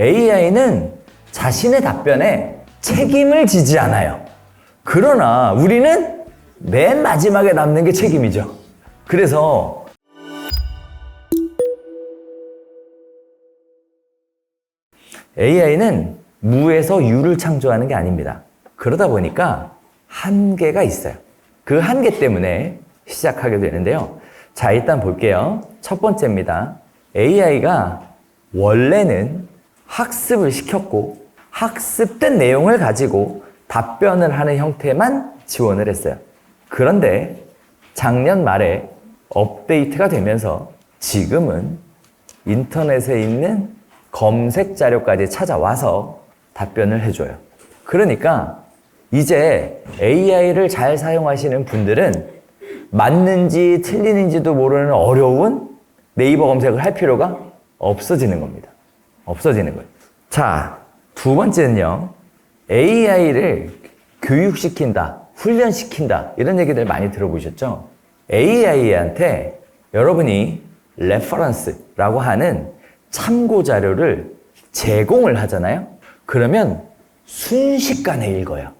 AI는 자신의 답변에 책임을 지지 않아요. 그러나 우리는 맨 마지막에 남는 게 책임이죠. 그래서 AI는 무에서 유를 창조하는 게 아닙니다. 그러다 보니까 한계가 있어요. 그 한계 때문에 시작하게 되는데요. 자, 일단 볼게요. 첫 번째입니다. AI가 원래는 학습을 시켰고 학습된 내용을 가지고 답변을 하는 형태만 지원을 했어요. 그런데 작년 말에 업데이트가 되면서 지금은 인터넷에 있는 검색 자료까지 찾아와서 답변을 해줘요. 그러니까 이제 AI를 잘 사용하시는 분들은 맞는지 틀리는지도 모르는 어려운 네이버 검색을 할 필요가 없어지는 겁니다. 없어지는 거예요. 자, 두 번째는요. AI를 교육시킨다, 훈련시킨다, 이런 얘기들 많이 들어보셨죠? AI한테 여러분이 레퍼런스라고 하는 참고 자료를 제공을 하잖아요? 그러면 순식간에 읽어요.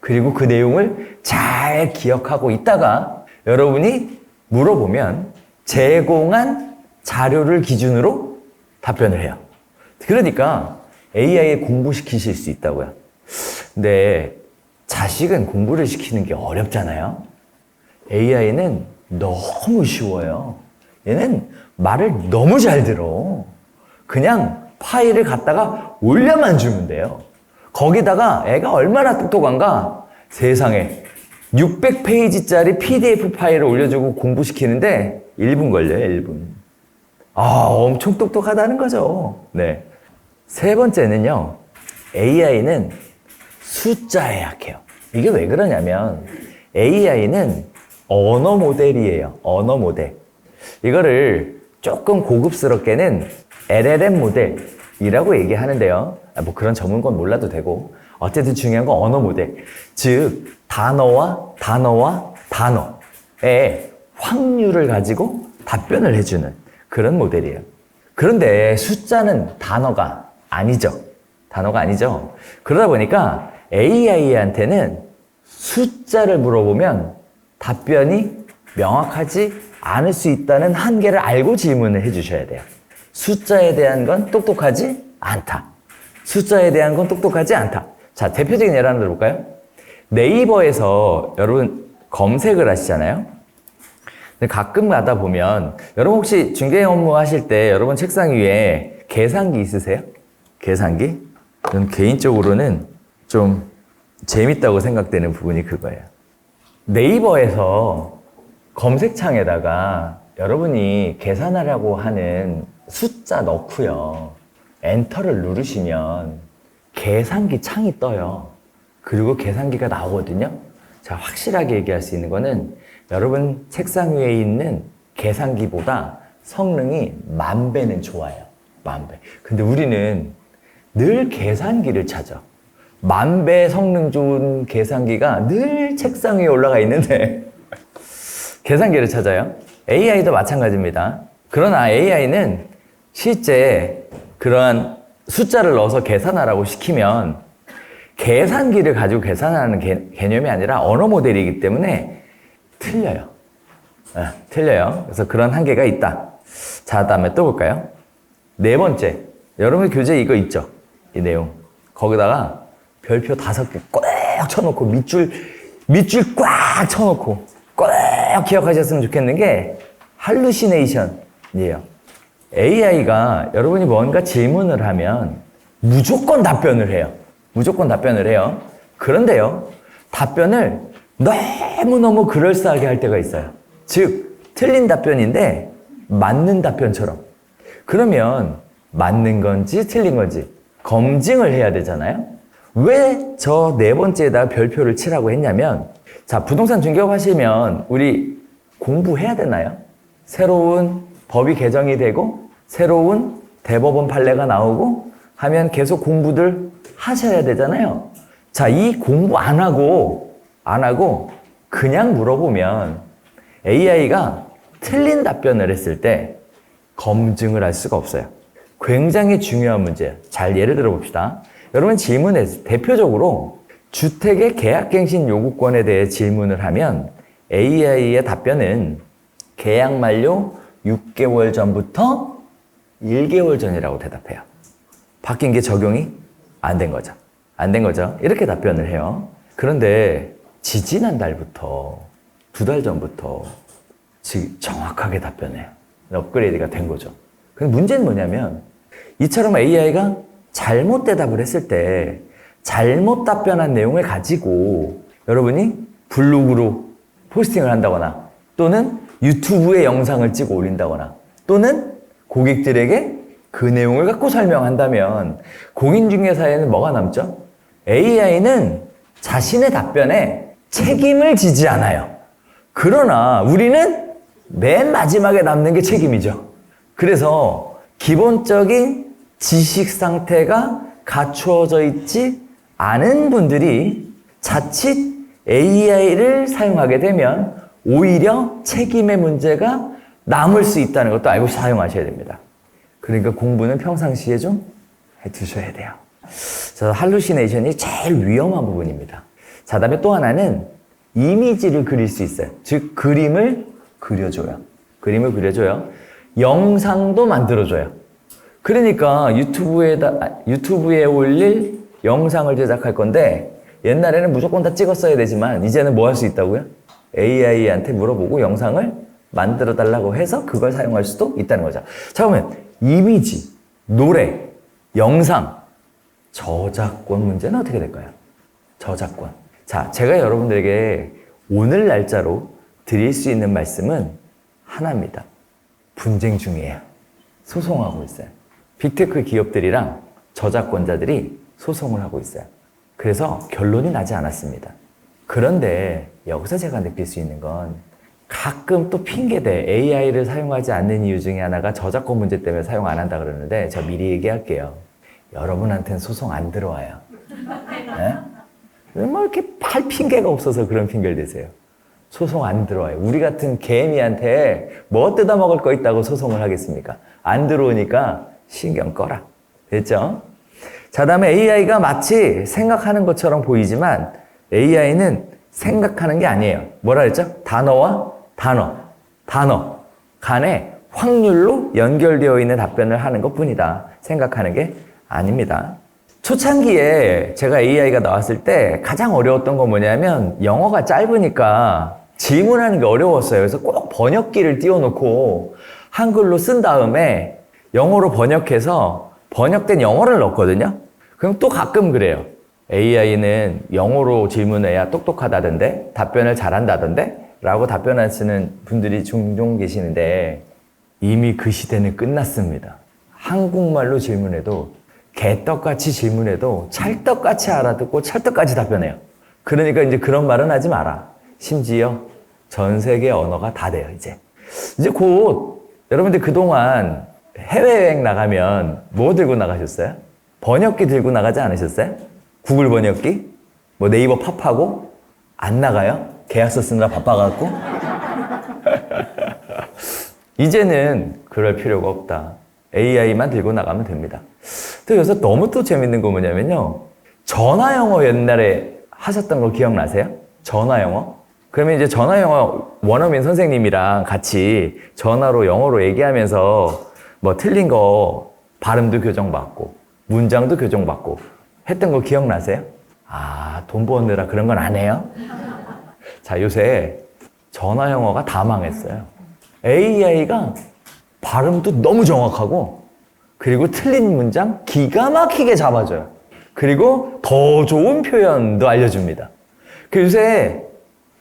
그리고 그 내용을 잘 기억하고 있다가 여러분이 물어보면 제공한 자료를 기준으로 답변을 해요. 그러니까 AI에 공부시키실 수 있다고요. 근데 자식은 공부를 시키는 게 어렵잖아요. AI는 너무 쉬워요. 얘는 말을 너무 잘 들어. 그냥 파일을 갖다가 올려만 주면 돼요. 거기다가 애가 얼마나 똑똑한가? 세상에 600페이지짜리 PDF 파일을 올려주고 공부시키는데 1분 걸려요, 1분. 아, 엄청 똑똑하다는 거죠. 네. 세 번째는요, AI는 숫자에 약해요. 이게 왜 그러냐면, AI는 언어 모델이에요. 언어 모델. 이거를 조금 고급스럽게는 LLM 모델이라고 얘기하는데요. 아, 뭐 그런 전문 건 몰라도 되고. 어쨌든 중요한 건 언어 모델. 즉, 단어와 단어와 단어의 확률을 가지고 답변을 해주는 그런 모델이에요. 그런데 숫자는 단어가 아니죠. 단어가 아니죠. 그러다 보니까 AI한테는 숫자를 물어보면 답변이 명확하지 않을 수 있다는 한계를 알고 질문을 해주셔야 돼요. 숫자에 대한 건 똑똑하지 않다. 숫자에 대한 건 똑똑하지 않다. 자, 대표적인 예를 하나 들어볼까요? 네이버에서 여러분 검색을 하시잖아요. 근데 가끔 가다 보면 여러분 혹시 중개 업무 하실 때 여러분 책상 위에 계산기 있으세요? 계산기? 저는 개인적으로는 좀 재밌다고 생각되는 부분이 그거예요. 네이버에서 검색창에다가 여러분이 계산하려고 하는 숫자 넣고요. 엔터를 누르시면 계산기 창이 떠요. 그리고 계산기가 나오거든요. 자, 확실하게 얘기할 수 있는 거는 여러분 책상 위에 있는 계산기보다 성능이 만 배는 좋아요. 만 배. 근데 우리는 늘 계산기를 찾아. 만배 성능 좋은 계산기가 늘 책상 위에 올라가 있는데 계산기를 찾아요. AI도 마찬가지입니다. 그러나 AI는 실제 그러한 숫자를 넣어서 계산하라고 시키면 계산기를 가지고 계산하는 개, 개념이 아니라 언어 모델이기 때문에 틀려요. 네, 틀려요. 그래서 그런 한계가 있다. 자, 다음에 또 볼까요? 네 번째. 여러분 교재 이거 있죠? 이 내용. 거기다가 별표 다섯 개꽉 쳐놓고 밑줄, 밑줄 꽉 쳐놓고 꼭 기억하셨으면 좋겠는 게 할루시네이션이에요. AI가 여러분이 뭔가 질문을 하면 무조건 답변을 해요. 무조건 답변을 해요. 그런데요, 답변을 너무너무 그럴싸하게 할 때가 있어요. 즉, 틀린 답변인데 맞는 답변처럼. 그러면 맞는 건지 틀린 건지 검증을 해야 되잖아요. 왜 저 네 번째에다 별표를 치라고 했냐면, 자, 부동산 중개업 하시면 우리 공부해야 되나요? 새로운 법이 개정이 되고, 새로운 대법원 판례가 나오고 하면 계속 공부들 하셔야 되잖아요. 자, 이 공부 안 하고, 안 하고, 그냥 물어보면 AI가 틀린 답변을 했을 때 검증을 할 수가 없어요. 굉장히 중요한 문제예요. 잘 예를 들어 봅시다. 여러분 질문에 대표적으로 주택의 계약갱신 요구권에 대해 질문을 하면 AI의 답변은 계약 만료 6개월 전부터 1개월 전이라고 대답해요. 바뀐 게 적용이 안 된 거죠. 안 된 거죠. 이렇게 답변을 해요. 그런데 지지난 달부터 두 달 전부터 지금 정확하게 답변해요. 업그레이드가 된 거죠. 근데 문제는 뭐냐면 이처럼 AI가 잘못 대답을 했을 때 잘못 답변한 내용을 가지고 여러분이 블로그로 포스팅을 한다거나 또는 유튜브에 영상을 찍어 올린다거나 또는 고객들에게 그 내용을 갖고 설명한다면 공인중개사에는 뭐가 남죠? AI는 자신의 답변에 책임을 지지 않아요. 그러나 우리는 맨 마지막에 남는 게 책임이죠. 그래서 기본적인 지식 상태가 갖추어져 있지 않은 분들이 자칫 AI를 사용하게 되면 오히려 책임의 문제가 남을 수 있다는 것도 알고 사용하셔야 됩니다. 그러니까 공부는 평상시에 좀 해두셔야 돼요. 자, 할루시네이션이 제일 위험한 부분입니다. 자, 다음에 또 하나는 이미지를 그릴 수 있어요. 즉, 그림을 그려줘요. 그림을 그려줘요. 영상도 만들어줘요. 그러니까 유튜브에다, 아, 유튜브에 올릴 영상을 제작할 건데 옛날에는 무조건 다 찍었어야 되지만 이제는 뭐 할 수 있다고요? AI한테 물어보고 영상을 만들어 달라고 해서 그걸 사용할 수도 있다는 거죠. 자, 그러면 이미지, 노래, 영상, 저작권 문제는 어떻게 될까요? 저작권. 자, 제가 여러분들에게 오늘 날짜로 드릴 수 있는 말씀은 하나입니다. 분쟁 중이에요. 소송하고 있어요. 빅테크 기업들이랑 저작권자들이 소송을 하고 있어요. 그래서 결론이 나지 않았습니다. 그런데 여기서 제가 느낄 수 있는 건 가끔 또 핑계대 AI를 사용하지 않는 이유 중에 하나가 저작권 문제 때문에 사용 안 한다 그러는데 저 미리 얘기할게요. 여러분한테는 소송 안 들어와요. 네? 뭐 이렇게 팔 핑계가 없어서 그런 핑계를 대세요. 소송 안 들어와요. 우리 같은 개미한테 뭐 뜯어 먹을 거 있다고 소송을 하겠습니까? 안 들어오니까 신경 꺼라. 됐죠? 자, 다음에 AI가 마치 생각하는 것처럼 보이지만 AI는 생각하는 게 아니에요. 뭐라 그랬죠? 단어와 단어, 단어 간에 확률로 연결되어 있는 답변을 하는 것 뿐이다. 생각하는 게 아닙니다. 초창기에 제가 AI가 나왔을 때 가장 어려웠던 건 뭐냐면 영어가 짧으니까 질문하는 게 어려웠어요. 그래서 꼭 번역기를 띄워놓고 한글로 쓴 다음에 영어로 번역해서 번역된 영어를 넣었거든요. 그럼 또 가끔 그래요. AI는 영어로 질문해야 똑똑하다던데, 답변을 잘한다던데, 라고 답변하시는 분들이 종종 계시는데, 이미 그 시대는 끝났습니다. 한국말로 질문해도, 개떡같이 질문해도, 찰떡같이 알아듣고, 찰떡같이 답변해요. 그러니까 이제 그런 말은 하지 마라. 심지어 전 세계 언어가 다 돼요, 이제. 이제 곧, 여러분들 그동안 해외여행 나가면 뭐 들고 나가셨어요? 번역기 들고 나가지 않으셨어요? 구글 번역기? 뭐 네이버 팝하고? 안 나가요? 계약서 쓰느라 바빠갖고? 이제는 그럴 필요가 없다. AI만 들고 나가면 됩니다. 또 여기서 너무 또 재밌는 거 뭐냐면요. 전화 영어 옛날에 하셨던 거 기억나세요? 전화 영어? 그러면 이제 전화 영어 원어민 선생님이랑 같이 전화로 영어로 얘기하면서 뭐 틀린 거 발음도 교정받고 문장도 교정받고 했던 거 기억나세요? 아, 돈 버느라 그런 건 안 해요? 자, 요새 전화 영어가 다 망했어요. AI가 발음도 너무 정확하고 그리고 틀린 문장 기가 막히게 잡아줘요. 그리고 더 좋은 표현도 알려줍니다. 그 요새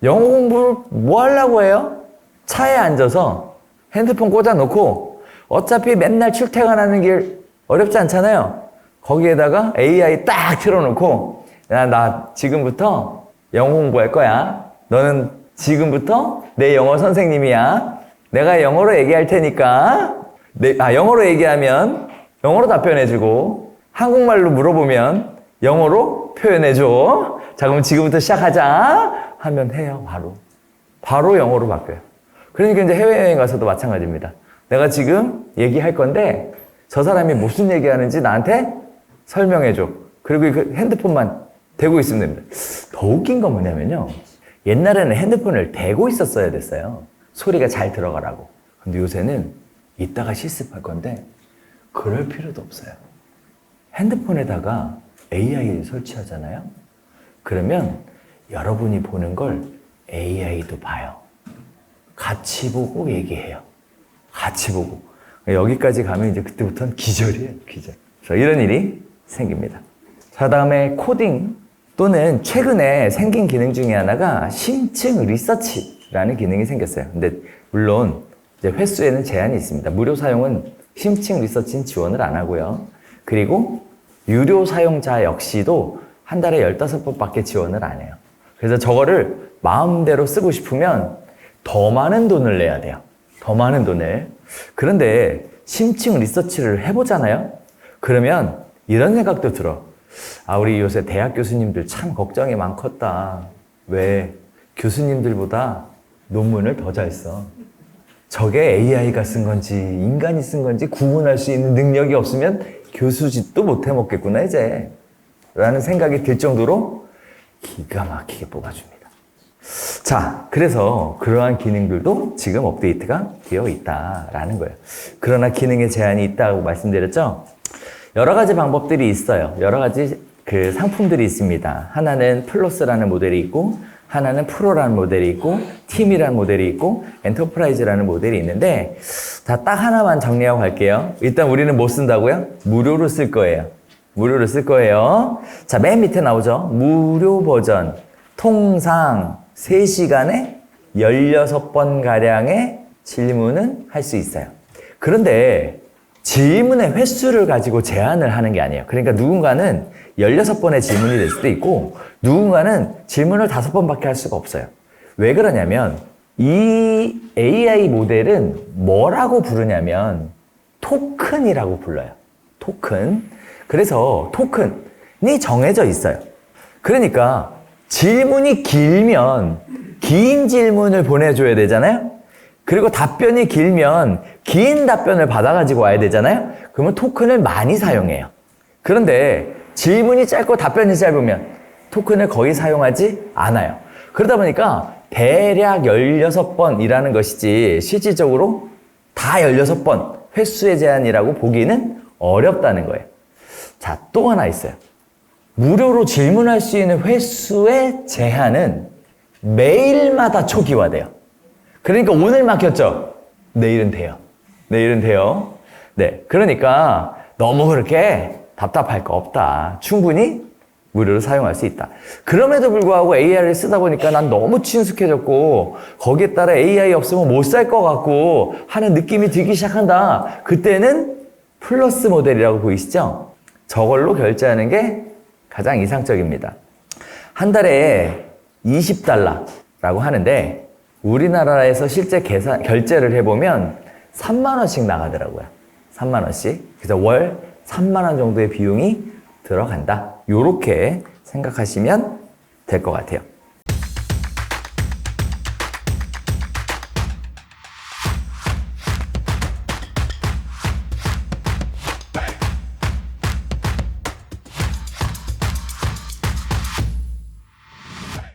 영어 공부를 뭐 하려고 해요? 차에 앉아서 핸드폰 꽂아놓고 어차피 맨날 출퇴근하는 길 어렵지 않잖아요. 거기에다가 AI 딱 틀어놓고 야, 나 지금부터 영어 공부할 거야. 너는 지금부터 내 영어 선생님이야. 내가 영어로 얘기할 테니까 내, 아, 영어로 얘기하면 영어로 답변해주고 한국말로 물어보면 영어로 표현해줘. 자, 그럼 지금부터 시작하자. 하면 해요, 바로. 바로 영어로 바뀌어요. 그러니까 이제 해외여행 가서도 마찬가지입니다. 내가 지금 얘기할 건데 저 사람이 무슨 얘기하는지 나한테 설명해줘. 그리고 그 핸드폰만 대고 있으면 됩니다. 더 웃긴 건 뭐냐면요. 옛날에는 핸드폰을 대고 있었어야 됐어요. 소리가 잘 들어가라고. 근데 요새는 이따가 실습할 건데 그럴 필요도 없어요. 핸드폰에다가 AI 설치하잖아요. 그러면 여러분이 보는 걸 AI도 봐요. 같이 보고 얘기해요. 같이 보고. 여기까지 가면 이제 그때부터는 기절이에요, 기절. 그래서 이런 일이 생깁니다. 자, 다음에 코딩 또는 최근에 생긴 기능 중에 하나가 심층 리서치라는 기능이 생겼어요. 근데 물론 이제 횟수에는 제한이 있습니다. 무료 사용은 심층 리서치는 지원을 안 하고요. 그리고 유료 사용자 역시도 한 달에 15번밖에 지원을 안 해요. 그래서 저거를 마음대로 쓰고 싶으면 더 많은 돈을 내야 돼요. 더 많은 돈을. 그런데 심층 리서치를 해보잖아요? 그러면 이런 생각도 들어. 아, 우리 요새 대학 교수님들 참 걱정이 많겠다. 왜? 교수님들보다 논문을 더 잘 써. 저게 AI가 쓴 건지 인간이 쓴 건지 구분할 수 있는 능력이 없으면 교수직도 못 해먹겠구나, 이제. 라는 생각이 들 정도로 기가 막히게 뽑아줍니다. 자, 그래서 그러한 기능들도 지금 업데이트가 되어 있다라는 거예요. 그러나 기능에 제한이 있다고 말씀드렸죠? 여러 가지 방법들이 있어요. 여러 가지 그 상품들이 있습니다. 하나는 플러스라는 모델이 있고, 하나는 프로라는 모델이 있고, 팀이라는 모델이 있고, 엔터프라이즈라는 모델이 있는데, 다 딱 하나만 정리하고 갈게요. 일단 우리는 뭐 쓴다고요? 무료로 쓸 거예요. 무료로 쓸 거예요. 자, 맨 밑에 나오죠? 무료 버전. 통상 3시간에 16번 가량의 질문은 할 수 있어요. 그런데 질문의 횟수를 가지고 제한을 하는 게 아니에요. 그러니까 누군가는 16번의 질문이 될 수도 있고, 누군가는 질문을 5번밖에 할 수가 없어요. 왜 그러냐면, 이 AI 모델은 뭐라고 부르냐면, 토큰이라고 불러요. 토큰. 그래서 토큰이 정해져 있어요. 그러니까 질문이 길면 긴 질문을 보내줘야 되잖아요? 그리고 답변이 길면 긴 답변을 받아가지고 와야 되잖아요? 그러면 토큰을 많이 사용해요. 그런데 질문이 짧고 답변이 짧으면 토큰을 거의 사용하지 않아요. 그러다 보니까 대략 16번이라는 것이지 실질적으로 다 16번 횟수의 제한이라고 보기는 어렵다는 거예요. 자, 또 하나 있어요. 무료로 질문할 수 있는 횟수의 제한은 매일마다 초기화돼요. 그러니까 오늘 막혔죠? 내일은 돼요. 내일은 돼요. 네. 그러니까 너무 그렇게 답답할 거 없다. 충분히 무료로 사용할 수 있다. 그럼에도 불구하고 AI를 쓰다 보니까 난 너무 친숙해졌고 거기에 따라 AI 없으면 못 살 것 같고 하는 느낌이 들기 시작한다. 그때는 플러스 모델이라고 보이시죠? 저걸로 결제하는 게 가장 이상적입니다. 한 달에 20달러라고 하는데 우리나라에서 실제 계산, 결제를 해보면 3만 원씩 나가더라고요. 3만 원씩. 그래서 월 3만 원 정도의 비용이 들어간다. 요렇게 생각하시면 될 것 같아요.